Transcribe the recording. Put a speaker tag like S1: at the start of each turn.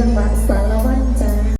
S1: จังหวัดสารวัต